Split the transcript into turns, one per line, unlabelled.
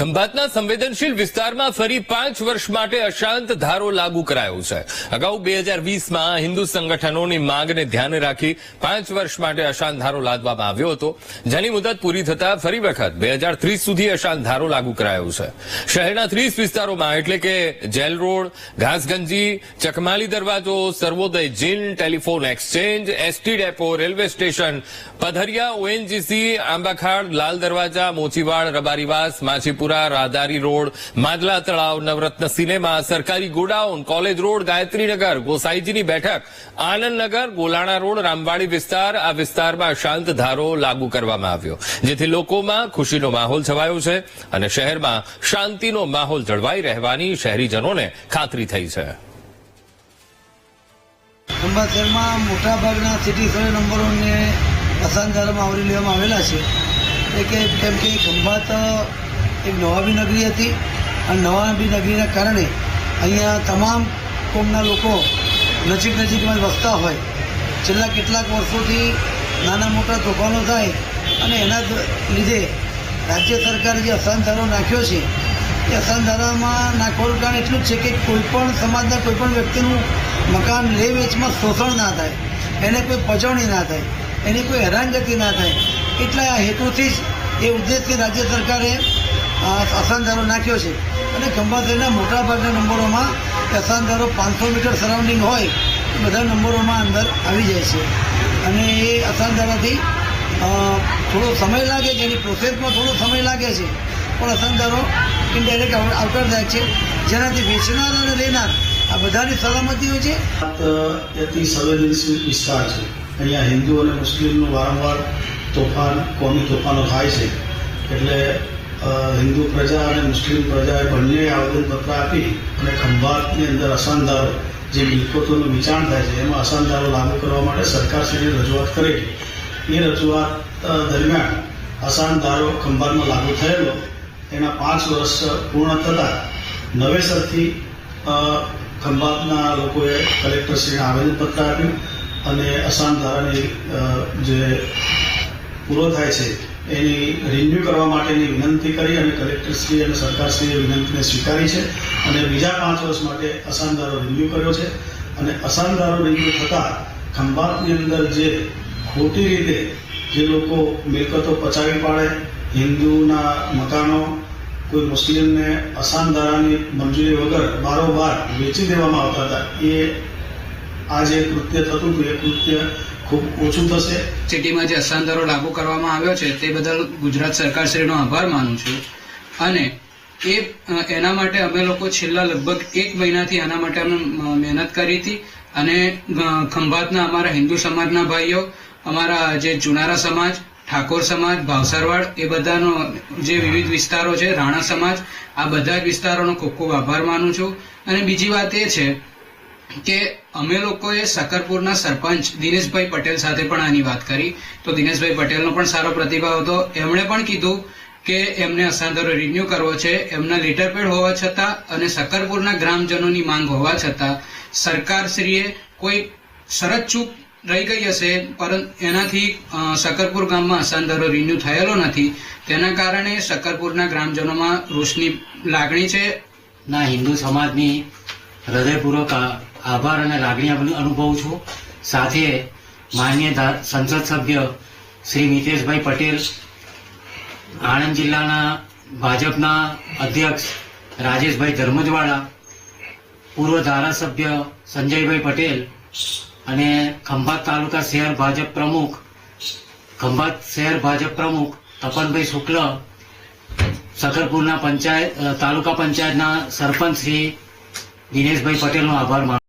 ખંભાતના સંવેદનશીલ વિસ્તારમાં ફરી પાંચ વર્ષ માટે અશાંત ધારો લાગુ કરાયો છે. અગાઉ બે હજાર વીસમાં હિન્દુ સંગઠનોની માંગને ધ્યાને રાખી પાંચ વર્ષ માટે અશાંત ધારો લાદવામાં આવ્યો હતો. જેની મુદત પૂરી થતાં ફરી વખત બે હજાર ત્રીસ સુધી અશાંત ધારો લાગુ કરાયો છે. શહેરના ત્રીસ વિસ્તારોમાં એટલે કે જેલ રોડ, ઘાસગંજી, ચકમાલી દરવાજો, Sarvoday gin, telephone exchange, ST depot, railway station, Padhariya, ONGC, Ambakhad, Lal Darwaja, Mochiwad, Rabarivas, Machhipura Radhari road Madla તળાવ, નવરત્ન સિનેમા, સરકારી ગોડાઉન, કોલેજ રોડ, ગાયત્રીનગર, ગોસાઈજીની બેઠક, આનંદનગર, ગોલાણા રોડ, રામવાડી વિસ્તાર, આ વિસ્તારમાં શાંત ધારો લાગુ કરવામાં આવ્યો, જેથી લોકોમાં ખુશીનો માહોલ છવાયો છે અને શહેરમાં શાંતિનો માહોલ જળવાઈ રહેવાની શહેરીજનોને ખાતરી થઈ છે.
અંબાસરમાં મોટાભાગના સિટી સર્વે નંબરોને અસાનધારામાં આવરી લેવામાં આવેલા છે. કેમ કે ખંભાત એક નવાબી નગરી હતી અને નવાબી નગરીના કારણે અહીંયા તમામ કોમના લોકો નજીક નજીકમાં વસતા હોય. છેલ્લા કેટલાક વર્ષોથી નાના મોટા તોફાનો થાય અને એના લીધે રાજ્ય સરકારે જે અસાનધારો નાખ્યો છે, એ અસાનધારામાં નાખવાનું કારણ એટલું જ છે કે કોઈ પણ સમાજના કોઈ પણ વ્યક્તિનું મકાન લે વેચમાં શોષણ ના થાય, એને કોઈ પજવણી ના થાય, એની કોઈ હેરાનગતિ ના થાય. એટલા હેતુથી જ એ ઉદ્દેશથી રાજ્ય સરકારે આ અસાનધારો નાખ્યો છે. અને ખંભાત મોટાભાગના નંબરોમાં અસાનદારો પાંચસો મીટર સરાઉન્ડિંગ હોય બધા નંબરોમાં અંદર આવી જાય છે. અને એ અસાનદારોથી થોડો સમય લાગે છે, એની પ્રોસેસમાં થોડો સમય લાગે છે. પણ અસાનધારો ઇન્ડાયરેક્ટ જાય છે. જેનાથી વેચનાર અને લેનાર આ બધાની સલામતી હોય છે.
અતિ સંવેદનશીલ વિસ્તાર છે. અહીંયા હિન્દુ અને મુસ્લિમનું વારંવાર તોફાન, કોમી તોફાનો થાય છે. એટલે હિન્દુ પ્રજા અને મુસ્લિમ પ્રજાએ બંને આવેદનપત્ર આપી અને ખંભાતની અંદર અસાનધારો જે મિલકતોનું વિચારણ થાય છે, એમાં અસાનધારો લાગુ કરવા માટે સરકારશ્રીને રજૂઆત કરેલી. એ રજૂઆત દરમિયાન અસાનધારો ખંભાતમાં લાગુ થયેલો. એના પાંચ વર્ષ પૂર્ણ થતાં નવેસરથી ખંભાતના લોકોએ કલેક્ટરશ્રીને આવેદનપત્ર આપ્યું અને અસામ ધારાની જે પૂરો થાય છે, એની રિન્યુ કરવા માટેની વિનંતી કરી અને કલેક્ટરશ્રી અને સરકારશ્રીએ વિનંતીને સ્વીકારી છે અને બીજા પાંચ વર્ષ માટે અસાનદારો રિન્યુ કર્યો છે. અને અસાનદારો રિન્યુ થતાં ખંભાતની અંદર જે ખોટી રીતે જે લોકો મિલકતો પચાવી પાડે, હિન્દુના મકાનો, કોઈ મુસ્લિમને અસાનધારાની મંજૂરી વગર બારોબાર વેચી દેવામાં આવતા હતા, એ આ જે કૃત્ય થતું હતું. એ કૃત્ય ખૂબ ઓછું થશે.
સિટીમાં જે અસાંતરો લાગુ કરવામાં આવ્યો છે તે બદલ ગુજરાત સરકારશ્રીનો આભાર માનું છું. અને એ એના માટે અમે લોકો છેલ્લા લગભગ એક મહિનાથી આના માટે અમે મહેનત કરી હતી. અને ખંભાતના અમારા હિન્દુ સમાજના ભાઈઓ, અમારા જે જુનારા સમાજ, ઠાકોર સમાજ, ભાવસરવાડ, એ બધાનો જે વિવિધ વિસ્તારો છે, રાણા સમાજ, આ બધા જ વિસ્તારોનો ખૂબ ખૂબ આભાર માનું છું. અને બીજી વાત એ છે કે અમે લોકોએ સકરપુરના સરપંચ દિનેશભાઈ પટેલ સાથે પણ આની વાત કરી. તો દિનેશભાઈ પટેલનો પણ સારો પ્રતિભાવ હતો. એમણે પણ કીધું કે એમને અસાધારો રિન્યુ કરવો છે. એમના લેટર પેડ હોવા છતાં અને સકરપુરના ગ્રામજનોની માંગ હોવા છતાં સરકારશ્રીએ કોઈ શરત ચૂક રહી ગઈ હશે પરંતુ એનાથી સકરપુર ગામમાં અસાધારો રિન્યુ થયેલો નથી. તેના કારણે સકરપુરના ગ્રામજનોમાં રોષની લાગણી છે.
ના, હિન્દુ સમાજની હૃદયપૂર્વક આભાર અને લાગણી અનુભવું છું. સાથે માન્ય સંસદ સભ્ય શ્રી મિતેશભાઈ પટેલ, આણંદ જિલ્લાના ભાજપના અધ્યક્ષ રાજેશભાઈ ધર્મજવાળા, પૂર્વ ધારાસભ્ય સંજયભાઈ પટેલ અને ખંભાત તાલુકા શહેર ભાજપ પ્રમુખ, ખંભાત શહેર ભાજપ પ્રમુખ તપનભાઈ શુક્લ શકરપુરના પંચાયત તાલુકા પંચાયતના સરપંચ શ્રી દિનેશભાઈ પટેલનો આભાર માનું